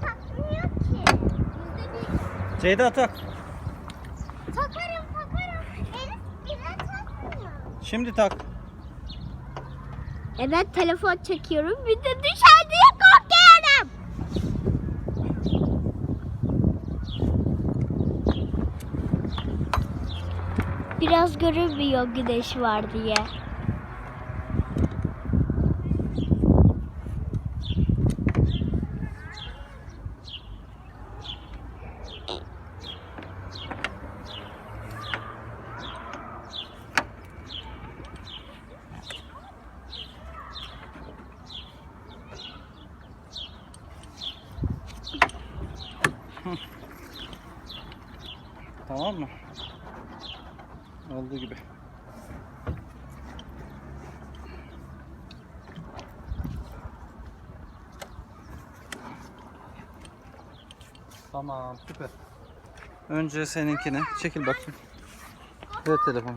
takmıyor ki. Ceyda tak. Takarım takarım. Elif bile takmıyor. Şimdi tak. E ben telefon çekiyorum. Bir de düşer diye korkuyorum. Biraz görünmüyor güneş var diye. Tamam mı? Olduğu gibi. Tamam süper. Önce seninkini çekil bakayım. Ver telefonu.